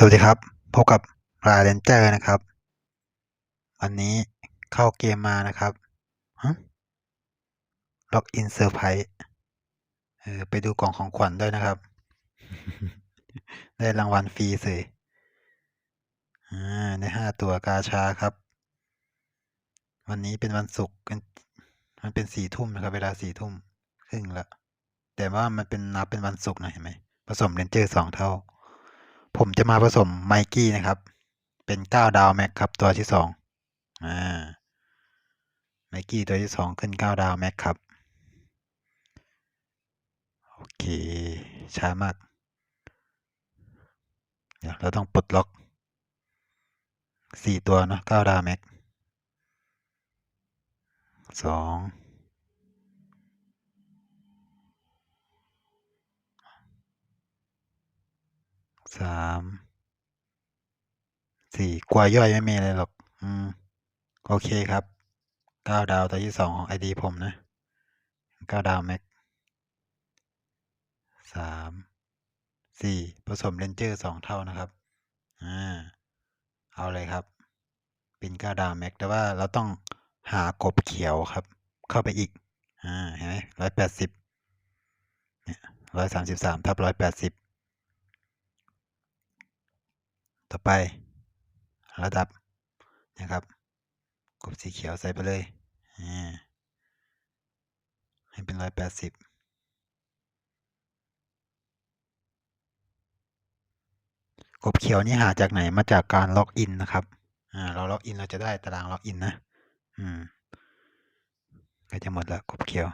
สวัสดีครับ พบกับรายเลนเจอร์นะครับ วันนี้เข้าเกมมานะครับล็อกอินเซอร์ไพรส์เออไปดูกล่องของขวัญด้วยนะครับ ได้รางวัลฟรีสิอ่าได้ห้าตัวกาชาครับ วันนี้เป็นวันศุกร์มันเป็นสี่ทุ่มนะครับ เวลาสี่ทุ่มครึ่งละแต่ว่ามันเป็นนับเป็นวันศุกร์นะเห็นไหมผสมเลนเจอร์สองเท่า ผมจะมาผสมไมกี้นะครับ เป็นเก้าดาวแม็กครับตัวที่สองอ่าไมกี้ตัวที่สองขึ้นเก้าดาวแม็กครับ โอเค ช้ามาก เดี๋ยวเราต้องปลดล็อกสี่ตัวเนาะเก้าดาวแม็กสอง สามสี่กลัวย่อยไม่มีอะไรหรอก อืม โอเคครับเก้าดาวตัวที่สองของไอดีผมนะเก้าดาวแม็กสามสี่ผสมเลนเจอร์สองเท่านะครับ อ่า เอาเลยครับ เป็นเก้าดาวแม็กแต่ว่าเราต้องหากบเขียวครับ เข้าไปอีก อ่า เห็นไหมร้อยแปดสิบเนี่ยร้อยสามสิบสามทับร้อยแปดสิบ ต่อไประดับนะครับ กบสีเขียวใส่ไปเลย ให้เป็นร้อยแปดสิบกบเขียวนี่หาจากไหนมาจากการล็อกอินนะครับ อ่า เราล็อกอินเราจะได้ตารางล็อกอินนะ อืม ก็จะหมดละกบเขียว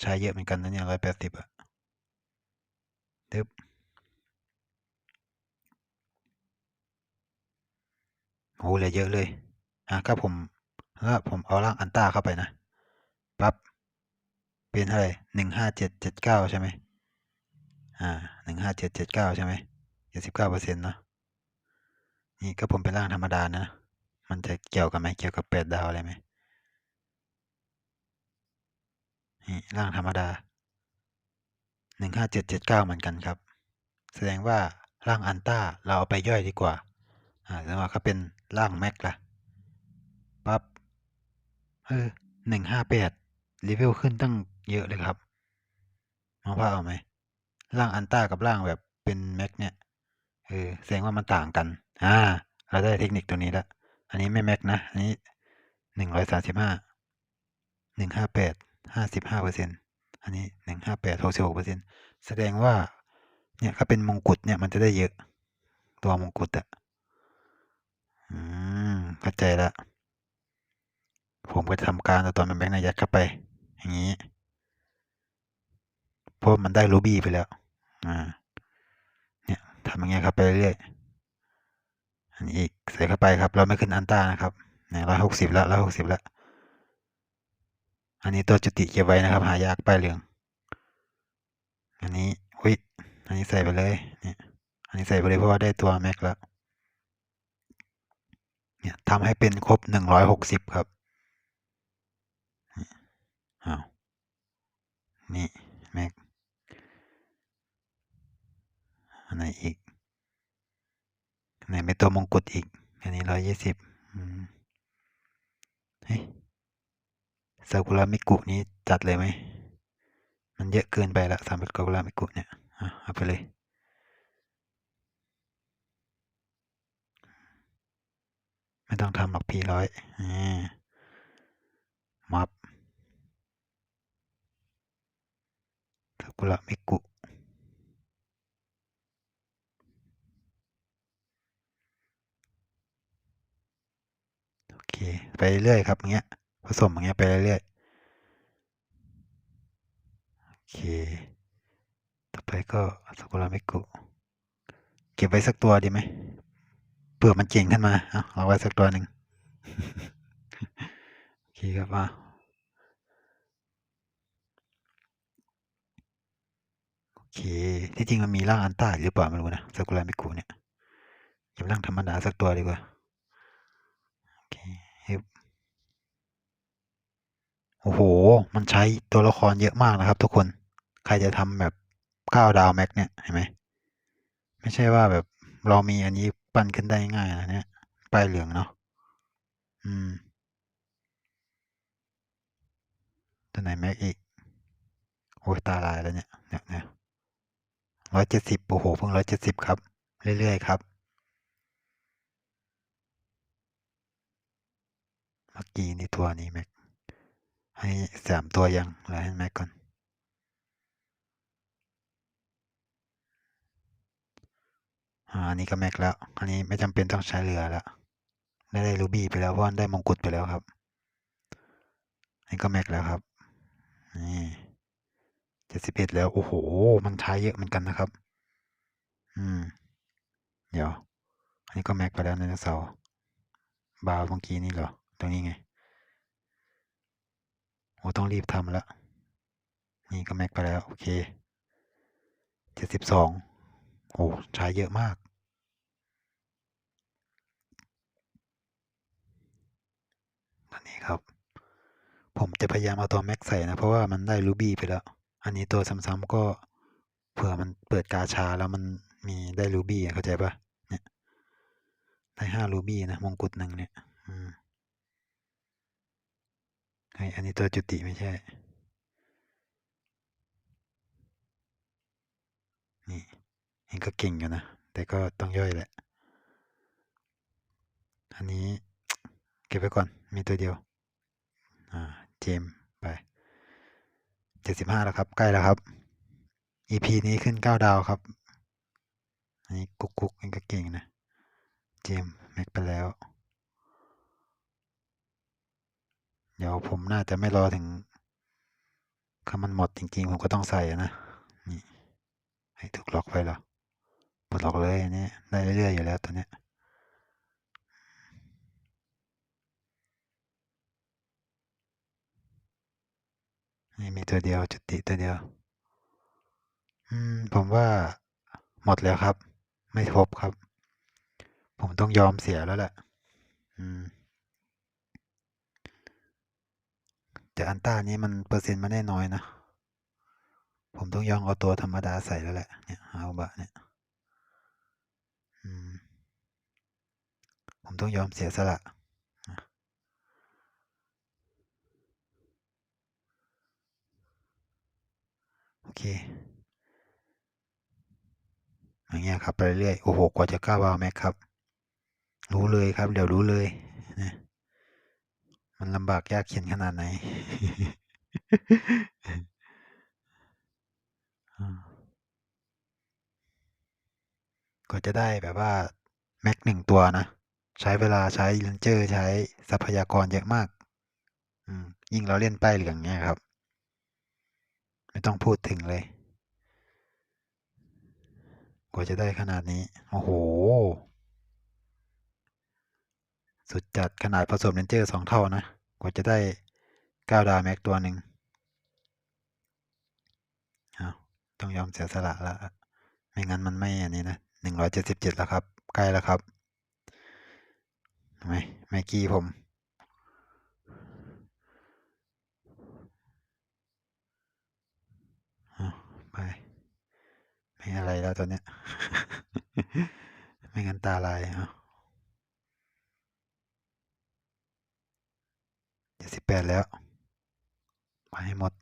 ใช้เยอะเหมือนกันนะเนี่ยร้อยแปดสิบอะ ดึบโอ้เหลยเยอะเลยอะก็ผมถ้าผมเอาร่างอันต้าเข้าไปนะปั๊บเป็นเท่าไหร่หนึ่งห้าเจ็ดเจ็ดเก้าใช่ไหมอ่าหนึ่งห้าเจ็ดเจ็ดเก้าใช่ไหมเจ็ดสิบเก้าเปอร์เซ็นต์เนาะนี่ก็ผมเป็นร่างธรรมดานะมันจะเกี่ยวกันไหมเกี่ยวกับแปดดาวอะไรไหมนี่ร่างธรรมดา หนึ่งห้าเจ็ดเจ็ดเก้าเหมือนกันครับ แสดงว่าร่างอันต้าเราเอาไปย่อยดีกว่า อ่าแสดงว่าเขาเป็นร่างแม็กละปั๊บเออหนึ่งห้าแปดเลเวลขึ้นตั้งเยอะเลยครับมองภาพเอาไหมร่างอันต้ากับร่างแบบเป็นแม็กเนี่ยเออแสดงว่ามันต่างกัน อ่า เราได้เทคนิคตัวนี้แล้วอันนี้ไม่แม็กนะ อันนี้หนึ่งร้อยสามสิบห้าหนึ่งห้าแปดห้าสิบห้าเปอร์เซ็นต์ อันนี้หนึ่งห้าแปดหกสิบหกเปอร์เซ็นต์แสดงว่าเนี่ยถ้าเป็นมงกุฎเนี่ยมันจะได้เยอะ ตัวมงกุฎอะอืมเข้าใจละผมก็ทำการเอาตัวมันแบงค์นายัดเข้าไป อย่างนี้เพราะมันได้รูบี้ไปแล้ว อ่า เนี่ยทำอย่างเงี้ยครับไปเรื่อยอันนี้อีกใส่เข้าไปครับ เราไม่ขึ้นอันต้านะครับเนี่ยร้อยหกสิบแล้วร้อยหกสิบแล้ว อันนี้ตัวจุติเก็บไว้นะครับ หายากป้ายเหลือง อันนี้อุ้ยอันนี้ใส่ไปเลยเนี่ยอันนี้ใส่ไปเลยเพราะว่าได้ตัวแม็กแล้วเนี่ยทำให้เป็นครบหนึ่งร้อยหกสิบครับอ้าวนี่แม็กอันไหนอีกอันไหนเป็นตัวมงกุฎอีก อันนี้ร้อยยี่สิบเฮ้ย ซากุระมิกุนี้จัดเลยไหม มันเยอะเกินไปละสำหรับซากุระมิกุเนี่ยอะเอาไปเลยไม่ต้องทำหรอกพีร้อยมับซากุระมิกุโอเค ไปเรื่อยครับเงี้ย สมอย่างเงี้ยไปเรื่อยๆโอเค ต่อไปก็ซากุระมิกุเก็บไว้สักตัวดีไหมเผื่อมันเก่งขึ้นมาเอาเอาไว้สักตัวหนึ่งโอเคครับว่าโอเคที่จริงมันมีร่างอันต้าหรือเปล่าไม่รู้นะซากุระมิกุเนี่ยเก็บร่างธรรมดาสักตัวดีกว่าโอเค โอ้โห มันใช้ตัวละครเยอะมากนะครับ ทุกคน ใครจะทำแบบก้าดาวแม็กเนี่ยเห็นไหม ไม่ใช่ว่าแบบเรามีอันนี้ปั้นขึ้นได้ง่ายนะเนี่ยป้ายเหลืองเนาะ อืม ตัวไหนแม็กอีก โอ้ยตาลายแล้วเนี่ย เนี่ยเนี่ยร้อยเจ็ดสิบโอ้โห เพิ่งร้อยเจ็ดสิบครับ เรื่อยๆครับเมื่อกี้นี่ตัวนี้แม็ก ให้สามตัวยังแล้วให้แม็กก่อนอ่าอันนี้ก็แม็กแล้ว อันนี้ไม่จำเป็นต้องใช้เรือแล้ว ได้ได้รูบี้ไปแล้วเพราะได้มงกุฎไปแล้วครับ อันนี้ก็แม็กแล้วครับ นี่เจ็ดสิบเอ็ดแล้ว โอ้โห มันใช้เยอะเหมือนกันนะครับ อืม เดี๋ยว อันนี้ก็แม็กไปแล้วไดโนเสาบาวเมื่อกี้นี่เหรอ ตรงนี้ไง โอ้ต้องรีบทำแล้วนี่ก็แม็กไปแล้ว โอเคเจ็ดสิบสองโอ้ใช้เยอะมากอันนี้ครับ ผมจะพยายามเอาตัวแม็กใส่นะ เพราะว่ามันได้รูบี้ไปแล้ว อันนี้ตัวซ้ำๆก็เผื่อมันเปิดกาชาแล้วมันมีได้รูบี้เข้าใจปะเนี่ย ได้ห้ารูบี้นะ มงกุฎหนึ่งเนี่ย อืม ไออันนี้ตัวจุติไม่ใช่ นี่เองก็เก่งอยู่นะ แต่ก็ต้องย่อยแหละ อันนี้เก็บไว้ก่อน มีตัวเดียว อ่า เจมไป เจ็ดสิบห้าแล้วครับ ใกล้แล้วครับ EP นี้ขึ้นเก้าดาวครับ อันนี้กุ๊กกุ๊กเองก็เก่งนะ เจมแม็กไปแล้ว เดี๋ยวผมน่าจะไม่รอถึงถ้ามันหมดจริงๆ ผมก็ต้องใส่นะ นี่ให้ถูกล็อกไปหรอปลดล็อกเลยอันนี้ได้เรื่อยๆอยู่แล้วตัวเนี้ยนี่มีตัวเดียวจุติตัวเดียว อืม ผมว่าหมดแล้วครับ ไม่ครบครับ ผมต้องยอมเสียแล้วแหละ อืม แต่อันต้านี้มันเปอร์เซ็นต์มันได้น้อยนะ ผมต้องยอมเอาตัวธรรมดาใส่แล้วแหละ เนี่ยเอาบะเนี่ยผมต้องยอมเสียสละ โอเค อย่างเงี้ยครับไปเรื่อยๆโอ้โหกว่าจะกล้าวาวแม็กครับ รู้เลยครับ เดี๋ยวรู้เลย มันลำบากยากเข็นขนาดไหนกว่าจะได้แบบว่า แม็กหนึ่งตัวนะ ใช้เวลาใช้เลนเจอร์ใช้ทรัพยากรเยอะมาก ยิ่งเราเล่นป้ายเหลืองเงี้ยครับ ไม่ต้องพูดถึงเลย กว่าจะได้ขนาดนี้ โอ้โห สุดจัดขนาดผสมเลนเจอร์สองเท่านะ กว่าจะได้เก้าดาวแม็กตัวหนึ่งต้องยอมเสียสละละ ไม่งั้นมันไม่อันนี้นะหนึ่งร้อยเจ็ดสิบเจ็ดแล้วครับ ใกล้แล้วครับเห็นไหมแม็กกี้ผม ไป ไม่อะไรแล้วตอนเนี้ย ไม่งั้นตาลายเอาเจ็ดสิบ แปดแล้วไปให้หมด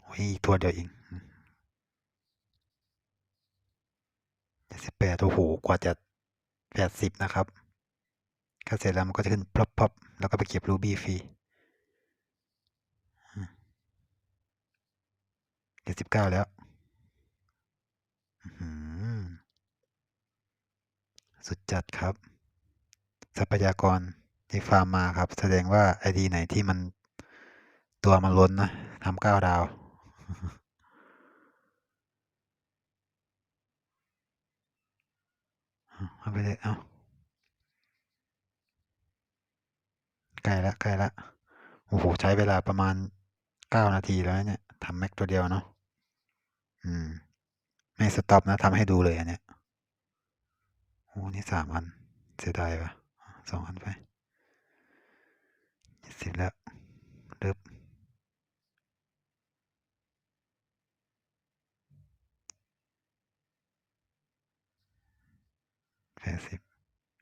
โอ้ยอีกตัวเดียวเองเจ็ดสิบแปดโอ้โหกว่าจะแปดสิบนะครับถ้าเสร็จแล้วมันก็จะขึ้นพลบๆแล้วก็ไปเก็บรูบี้ฟรีเจ็ดสิบเก้าแล้วสุดจัดครับ ทรัพยากร ที่ฟาร์มมาครับ แสดงว่าไอดีไหนที่มันตัวมันล้นนะทำเก้าดาว เอาไปเลยเอาใกล้ละใกล้ละโอ้โห ใช้เวลาประมาณเก้านาทีแล้วเนี่ยทำแม็กตัวเดียวเนาะอืม ไม่สต็อปนะทำให้ดูเลยอันเนี้ยโอ้นี่สามอัน เสียดายปะสองอันไปเจ็ดสิบแล้วเริบ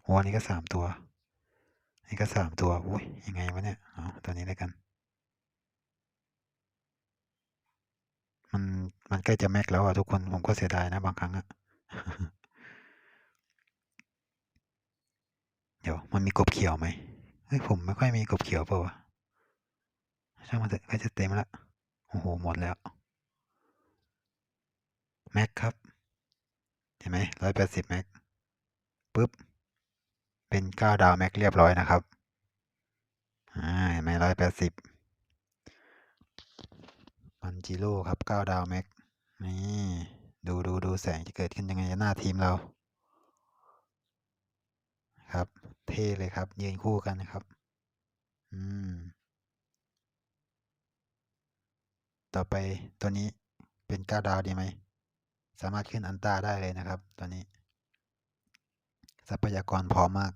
อ้อันนี้ก็สามตัวนนี้ก็สามตัว อุ้ยยังไงวะเนี่ยเอาตัวนี้แล้วกัน มันมันใกล้จะแม็กแล้วอะทุกคนผมก็เสียดายนะบางครั้งอะเดี๋ยวมันมีกบเขียวไหมเฮ้ยผมไม่ค่อยมีกบเขียวเปล่าวะช่างมันเถอะใกล้จะเต็มละโอ้โหหมดแล้วแม็กครับ เห็นไหมร้อยแปดสิบแม็กปุ๊บ เป็นเก้าดาวแม็กเรียบร้อยนะครับอ่าเห็นไหมร้อยแปดสิบมันจิโร่ครับเก้าดาวแม็กนี่ดูดูดูแสงจะเกิดขึ้นยังไงหน้าทีมเรา ครับ เท่เลยครับ ยืนคู่กันนะครับ อืม ต่อไปตัวนี้เป็นเก้าดาวดีไหม สามารถขึ้นอันต้าได้เลยนะครับ ตัวนี้ ทรัพยากรพร้อมมาก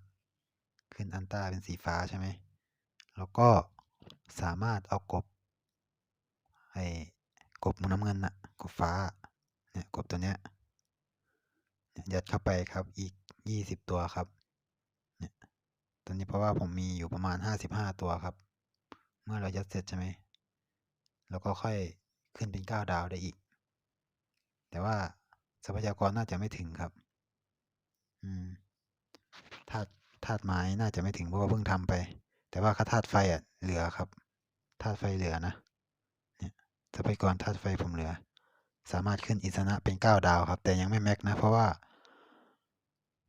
ขึ้นอันต้าเป็นสีฟ้าใช่ไหม แล้วก็สามารถเอากบไอ้กบน้ำเงินน่ะกบฟ้าเนี่ยกบตัวเนี้ยยัดเข้าไปครับอีกยี่สิบตัวครับเนี่ยตัวนี้เพราะว่าผมมีอยู่ประมาณห้าสิบห้าตัวครับ เมื่อเรายัดเสร็จใช่ไหมแล้วก็ค่อยขึ้นเป็นเก้าดาวได้อีก แต่ว่าทรัพยากรน่าจะไม่ถึงครับ อืม ธาตุธาตุไม้น่าจะไม่ถึงเพราะว่าเพิ่งทำไป แต่ว่าค่าธาตุไฟอะเหลือครับธาตุไฟเหลือนะเนี่ยทรัพยากรธาตุไฟผมเหลือ สามารถขึ้นอิสนะเป็นเก้าดาวครับ แต่ยังไม่แม็กนะ เพราะว่า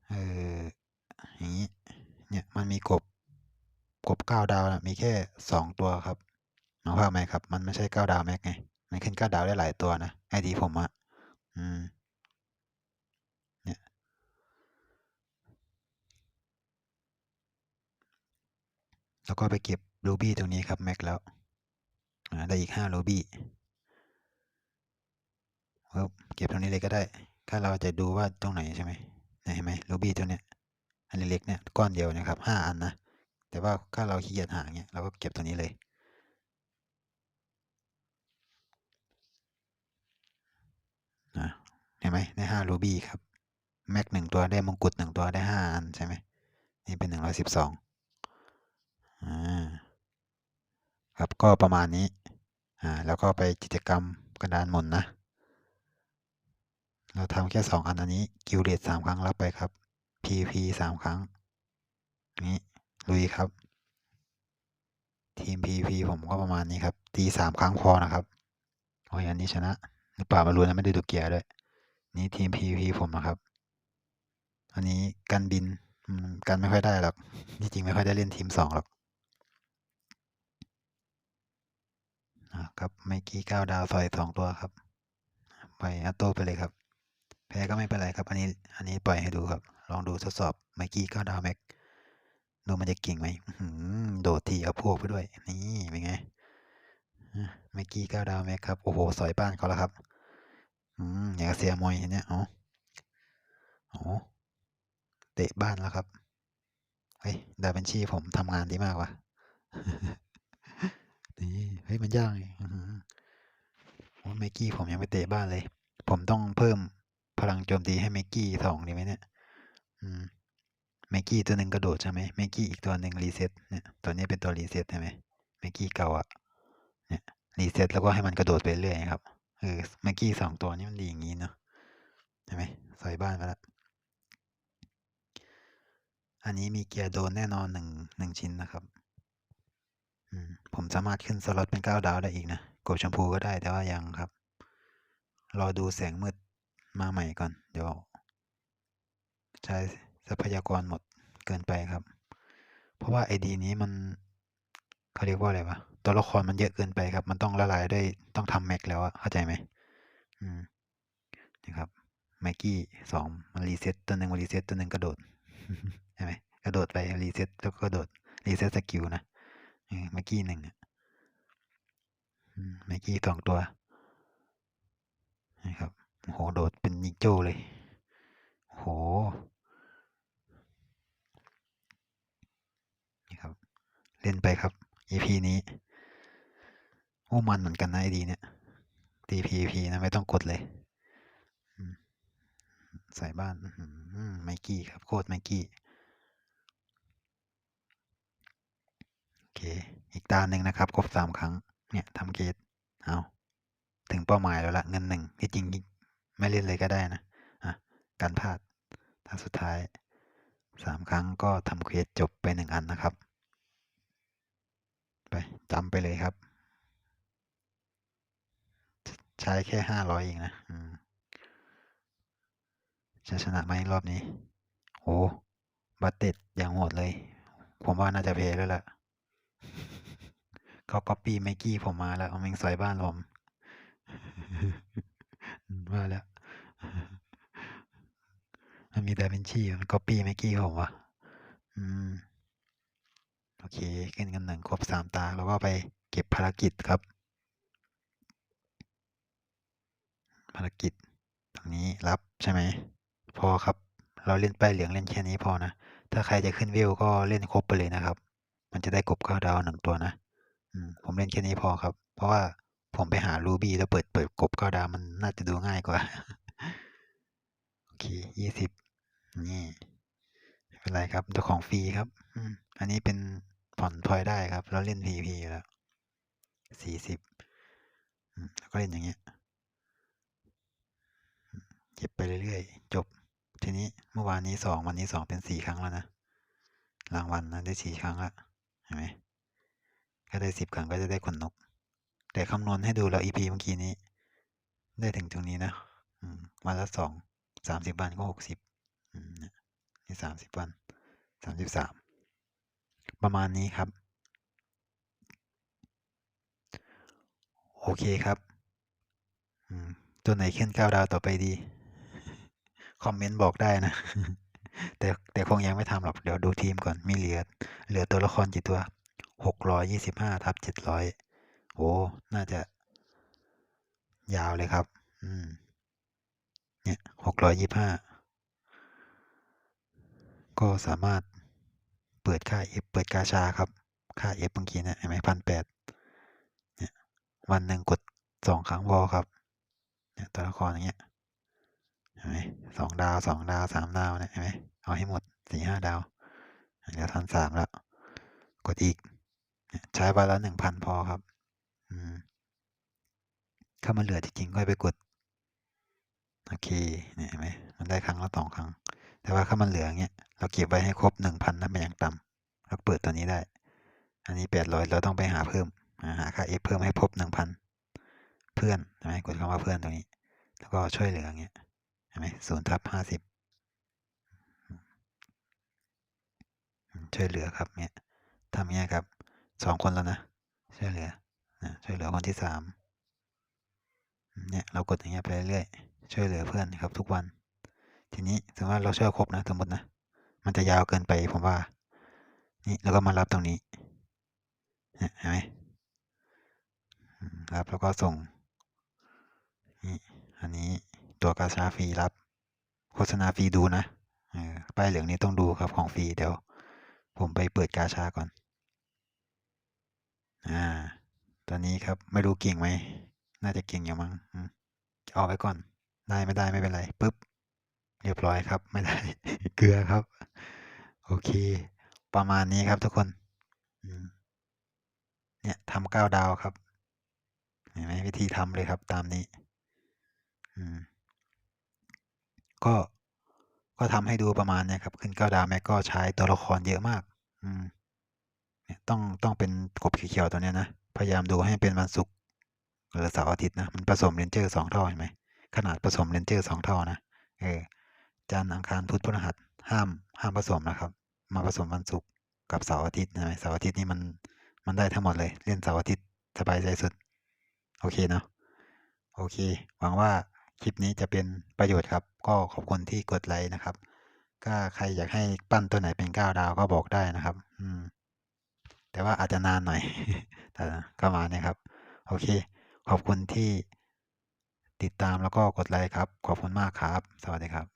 เอออย่างนี้เนี่ยมันมีกบกบเก้าดาวนะมีแค่สองตัวครับหมายความไหมครับ มันไม่ใช่เก้าดาวแม็กไงมันขึ้นเก้าดาวได้หลายตัวนะไอดีผมอะอืม แล้วก็ไปเก็บรูบี้ตรงนี้ครับแม็กแล้วได้อีกห้5รูบี้เก็บตรงนี้เลยก็ได้ ถ้าเราจะดูว่าตรงไหนใช่ไหมเห็นไหมรูบี้ตัวเนี้ยอันเล็กๆเนี่ยก้อนเดียวนะครับห้าอันนะ แต่ว่าถ้าเราขี้เกียจหาเนี่ยเราก็เก็บตรงนี้เลยเห็นไหมได้5รูบี้ครับแม็กหนึ่งตัวได้มงกุฎหนึ่งตัวได้ห้าอันใช่ไหมนี่เป็นหนึ่งร้อยสิบสอง ครับก็ประมาณนี้อ่าแล้วก็ไปกิจกรรมกระดานหมุนนะ เราทำแค่สองอันอันนี้กิวเรตสามครั้งรับไปครับ PP สามครั้ง นี้ลุยครับ ทีม PP ผมก็ประมาณนี้ครับ ตีสามครั้งพอนะครับโอ้ยอันนี้ชนะหรือเปล่าไม่รู้นะไม่ได้ดูเกียร์ด้วยนี่ทีม PP ผมนะครับ อันนี้กันบินกันไม่ค่อยได้หรอกจริงๆไม่ค่อยได้เล่นทีมสองหรอก ครับไมกี้เก้าดาวซอยสองตัวครับไปอัตโต้ไปเลยครับ แพ้ก็ไม่เป็นไรครับ อันนี้อันนี้ปล่อยให้ดูครับ ลองดูทดสอบไมกี้เก้าดาวแม็กดูมันจะเก่งไหมโดดทีเอาพวกไปด้วย นี่เป็นไงไมกี้เก้าดาวแม็กครับ โอ้โหสอยบ้านเขาแล้วครับ อืมอย่างเสียมอยเนี่ยอ๋อโอ้เตะบ้านแล้วครับ เฮ้ยดาบัญชีผมทำงานดีมากว่ะ เฮ้ยมันยากไงโอ้ไมกี้ผมยังไม่เตะบ้านเลย ผมต้องเพิ่มพลังโจมตีให้ไมกี้สองดีไหมเนี่ย อืมไมกี้ตัวหนึ่งกระโดดใช่ไหมไมกี้อีกตัวหนึ่งรีเซ็ตเนี่ยตัวนี้เป็นตัวรีเซ็ตใช่ไหมไมกี้เก่าอะเนี่ยรีเซ็ตแล้วก็ให้มันกระโดดไปเรื่อยครับเออไมกี้สองตัวนี้มันดีอย่างนี้เนาะใช่ไหมใส่บ้านมาแล้วอันนี้มีเกียร์โดนแน่นอนหนึ่งหนึ่งชิ้นนะครับ ผมสามารถขึ้นสล็อตเป็นเก้าดาวได้อีกนะ กดชมพูก็ได้แต่ว่ายังครับ รอดูแสงมืดมาใหม่ก่อน เดี๋ยว ใช้ทรัพยากรหมดเกินไปครับ เพราะว่าไอดีนี้มันเขาเรียกว่าอะไรวะ ตัวละครมันเยอะเกินไปครับ มันต้องละลายด้วยต้องทำแม็กแล้วอะเข้าใจไหมอืมนะครับไมกี้สองมันรีเซ็ตตัวหนึ่งมันรีเซ็ตตัวหนึ่งกระโดดใช่ไหมกระโดดไปรีเซ็ตแล้วก็กระโดดรีเซ็ตสกิลนะ ไมกี้หนึ่งไมกี้สองตัวนะครับโหโดดเป็นนิงโจ้เลยโหนี่ครับ เล่นไปครับ EP นี้โอ้มันเหมือนกันนะไอดีเนี่ยตี PVP นะไม่ต้องกดเลยใส่บ้านไมกี้ครับ โคตรไมกี้ อีกตาหนึ่งนะครับ ครบสามครั้ง เนี่ยทำเคสเอาถึงเป้าหมายแล้วละเงินหนึ่งที่จริงไม่เล่นเลยก็ได้นะอะการพลาดตาสุดท้ายสามครั้งก็ทำเควสจบไปหนึ่งอันนะครับ ไปจำไปเลยครับ ใช้แค่ห้าร้อยเองนะจะชนะไหมรอบนี้ โอ้บัตเต็ดอย่างโหดเลย ผมว่าน่าจะเพลแล้วล่ะ เขาก๊อปปี้ไมกี้ผมมาแล้วเอาแมงสอยบ้านผมว่าแล้วมันมีดาวินชีมันก๊อปปี้ไมกี้ผมวะอืมโอเคขึ้นกันหนึ่งครบสามตา แล้วก็ไปเก็บภารกิจครับ ภารกิจตรงนี้รับใช่ไหมพอครับ เราเล่นป้ายเหลืองเล่นแค่นี้พอนะ ถ้าใครจะขึ้นวิวก็เล่นครบไปเลยนะครับ มันจะได้กบเก้าดาวหนึ่งตัวนะอืมผมเล่นแค่นี้พอครับ เพราะว่าผมไปหารูบี้แล้วเปิดเปิดกบเก้าดาวมันน่าจะดูง่ายกว่า โอเคยี่สิบนี่เป็นไรครับเจ้าของฟรีครับอืมอันนี้เป็นผ่อนพลอยได้ครับ เราเล่น PVP อยู่แล้วสี่สิบแล้วก็เล่นอย่างเงี้ยเก็บไปเรื่อยๆ จบ ทีนี้เมื่อวานนี้สองวันนี้สองเป็นสี่ครั้งแล้วนะ รางวัลนะได้สี่ครั้งละ เห็นไหมก็ได้สิบครั้งก็จะได้ขนนก แต่คำนวณให้ดูแล้ว EP เมื่อกี้นี้ ได้ถึงตรงนี้นะมวันละสองสามสิบวันก็หกสิบนี่สามสิบวันสามสิบสามประมาณนี้ครับ โอเคครับตัวไหนขึ้นเก้าดาวต่อไปดี คอมเมนต์บอกได้นะ แต่แต่คงยังไม่ทำหรอก เดี๋ยวดูทีมก่อน มีเหลือ เหลือตัวละครกี่ตัวหกร้อยยี่สิบห้าทับเจ็ดร้อยโอ้น่าจะ ยาวเลยครับ อืม เนี่ยหกร้อยยี่ห้าก็สามารถเปิดค่า F เปิดกาชาครับ ค่า F เมื่อกี้เนี่ยเห็นไหมพันแปดเนี่ยวันหนึ่งกดสองครั้งพอครับ เนี่ยตัวละครอย่างเงี้ย เห็นไหมสองดาวสองดาวสามดาวเนี่ยเห็นไหมเอาให้หมดสี่ห้าดาวเหลือทันสามแล้ว กดอีก ใช้วันละหนึ่งพันพอครับ อืมถ้ามันเหลือจริงๆก็ไปกดโอเคเนี่ยเห็นไหมมันได้ครั้งละสองครั้ง แต่ว่าถ้ามันเหลืองเงี้ยเราเก็บไว้ให้ครบหนึ่งพันนั่นเป็นอย่างต่ำเราเปิดตัวนี้ได้ อันนี้แปดร้อยเราต้องไปหาเพิ่มหาค่า F เพิ่มให้ครบหนึ่งพันเพื่อนใช่ไหมกดคำว่าเพื่อนตรงนี้ แล้วก็ช่วยเหลืออย่างเงี้ย ห็นไหมศูนย์ทับห้าสิบช่วยเหลือครับเนี่ยทำเงี้ยครับสองคนแล้วนะช่วยเหลือนะช่วยเหลือคนที่สามเนี่ยเรากดอย่างเงี้ยไปเรื่อยๆช่วยเหลือเพื่อนครับ ทุกวัน ทีนี้สมมติว่าเราช่วยครบนะสมมตินะ มันจะยาวเกินไปผมว่า นี่แล้วก็มารับตรงนี้เห็นไหมรับแล้วก็ส่งนี่อันนี้ ตัวกาชาฟรีรับ โฆษณาฟรีดูนะป้ายเหลืองนี้ต้องดูครับของฟรีเดี๋ยว ผมไปเปิดกาชาก่อน อ่า ตอนนี้ครับไม่รู้เก่งไหม น่าจะเก่งอยู่มั้งเอาไว้ก่อน ได้ไม่ได้ไม่เป็นไรปุ๊บ เรียบร้อยครับ ไม่ได้ เกลือครับ โอเค ประมาณนี้ครับทุกคน เนี่ยทำเก้าดาวครับ เห็นไหมวิธีทำเลยครับตามนี้ อืม ก็ก็ทำให้ดูประมาณนี้ครับขึ้นเก้าดาวแม็กก็ใช้ตัวละครเยอะมาก อืมเนี่ยต้องต้องเป็นกบเขียวตัวเนี้ยนะ พยายามดูให้เป็นวันศุกร์หรือเสาร์อาทิตย์นะ มันผสมเรนเจอร์สองเท่าเห็นไหมขนาดผสมเรนเจอร์สองเท่านะเออจันทร์อังคารพุธพฤหัสห้ามห้ามผสมนะครับ มาผสมวันศุกร์กับเสาร์อาทิตย์นะเสาร์อาทิตย์นี่มันมันได้ทั้งหมดเลย เล่นเสาร์อาทิตย์สบายใจสุด โอเคเนาะโอเค หวังว่า คลิปนี้จะเป็นประโยชน์ครับ ก็ขอบคุณที่กดไลค์นะครับ ก็ใครอยากให้ปั้นตัวไหนเป็นเก้าดาวก็บอกได้นะครับ อืม แต่ว่าอาจจะนานหน่อย แต่ก็มาเนี่ยครับ โอเค ขอบคุณที่ติดตามแล้วก็กดไลค์ครับ ขอบคุณมากครับ สวัสดีครับ